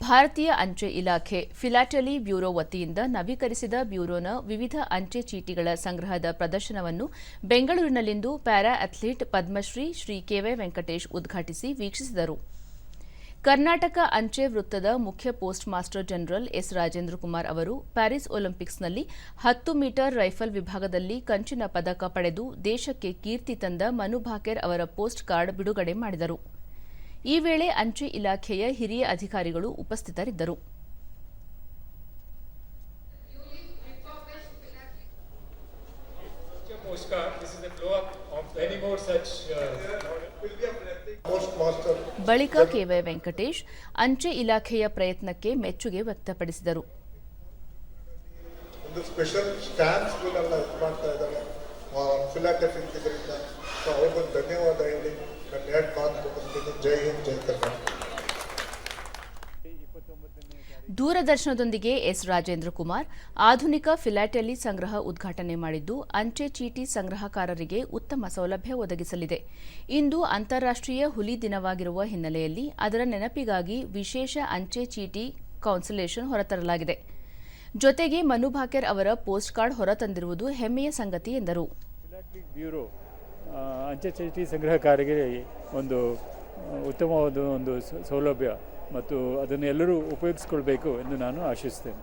ಭಾರತೀಯ ಅಂಚೆ ಇಲಾಖೆ ಫಿಲಾಟಲಿ ಬ್ಯೂರೋ ವತಿಯಿಂದ ನವೀಕರಿಸಿದ ಬ್ಯೂರೋನ ವಿವಿಧ ಅಂಚೆ ಚೀಟಿಗಳ ಸಂಗ್ರಹದ ಪ್ರದರ್ಶನವನ್ನು ಬೆಂಗಳೂರಿನಲ್ಲಿಂದು para athlete Padmashri Shri K Y Venkatesh ಉದ್ಘಾಟಿಸಿ ವೀಕ್ಷಿಸಿದರು. ಕರ್ನಾಟಕ ಅಂಚೆ ವೃತ್ತದ ಮುಖ್ಯ post master general S Rajendra Kumar ಅವರು ಪ್ಯಾರಿಸ್ ಒಲಿಂಪಿಕ್ಸ್ನಲ್ಲಿ ಹತ್ತು ಮೀಟರ್ ರೈಫಲ್ ವಿಭಾಗದಲ್ಲಿ ಕಂಚಿನ ಪದಕ ಪಡೆದು ದೇಶಕ್ಕೆ ಕೀರ್ತಿ ತಂದ ಮನು ಭಾಕೆರ್ ಅವರ ಪೋಸ್ಟ್ ಕಾರ್ಡ್ ಬಿಡುಗಡೆ ಮಾಡಿದರು. ಈ ವೇಳೆ ಅಂಚೆ ಇಲಾಖೆಯ ಹಿರಿಯ ಅಧಿಕಾರಿಗಳು ಉಪಸ್ಥಿತರಿದ್ದರು. Uh, ಬಳಿಕ ಕೆವೈ ವೆಂಕಟೇಶ್ ಅಂಚೆ ಇಲಾಖೆಯ ಪ್ರಯತ್ನಕ್ಕೆ ಮೆಚ್ಚುಗೆ ವ್ಯಕ್ತಪಡಿಸಿದರು. ಒಂದು ಸ್ಪೆಷಲ್ ಸ್ಟ್ಯಾಂಪ್ಸ್ಗಳೆಲ್ಲ ಇದು ಮಾಡ್ತಾ ಇದ್ದಾರೆ. ಫಿಲಾಟಫಿ ಇದರಿಂದ ಸೊ ಅವ್ರಿಗೊಂದು ಧನ್ಯವಾದ ಹೇಳಿ ನನ್ನ ದೂರದರ್ಶನದೊಂದಿಗೆ ಎಸ್ ರಾಜೇಂದ್ರ ಕುಮಾರ್ ಆಧುನಿಕ ಫಿಲಾಟೆಲಿ ಸಂಗ್ರಹ ಉದ್ಘಾಟನೆ ಮಾಡಿದ್ದು, ಅಂಚೆ ಚೀಟಿ ಸಂಗ್ರಹಕಾರರಿಗೆ ಉತ್ತಮ ಸೌಲಭ್ಯ ಒದಗಿಸಲಿದೆ. ಇಂದು ಅಂತಾರಾಷ್ಟ್ರೀಯ ಹುಲಿ ದಿನವಾಗಿರುವ ಹಿನ್ನೆಲೆಯಲ್ಲಿ ಅದರ ನೆನಪಿಗಾಗಿ ವಿಶೇಷ ಅಂಚೆ ಚೀಟಿ ಕೌನ್ಸಿಲೇಷನ್ ಹೊರತರಲಾಗಿದೆ. ಜೊತೆಗೆ ಮನು ಭಾಕೆರ್ ಅವರ ಪೋಸ್ಟ್ ಕಾರ್ಡ್ ಹೊರತಂದಿರುವುದು ಹೆಮ್ಮೆಯ ಸಂಗತಿ ಎಂದರು. ಅಂಚೆ ಚೀಟಿ ಸಂಗ್ರಹಕಾರರಿಗೆ ಒಂದು ಉತ್ತಮವಾದ ಒಂದು ಸೌಲಭ್ಯ ಮತ್ತು ಅದನ್ನು ಎಲ್ಲರೂ ಉಪಯೋಗಿಸ್ಕೊಳ್ಬೇಕು ಎಂದು ನಾನು ಆಶಿಸ್ತೇನೆ.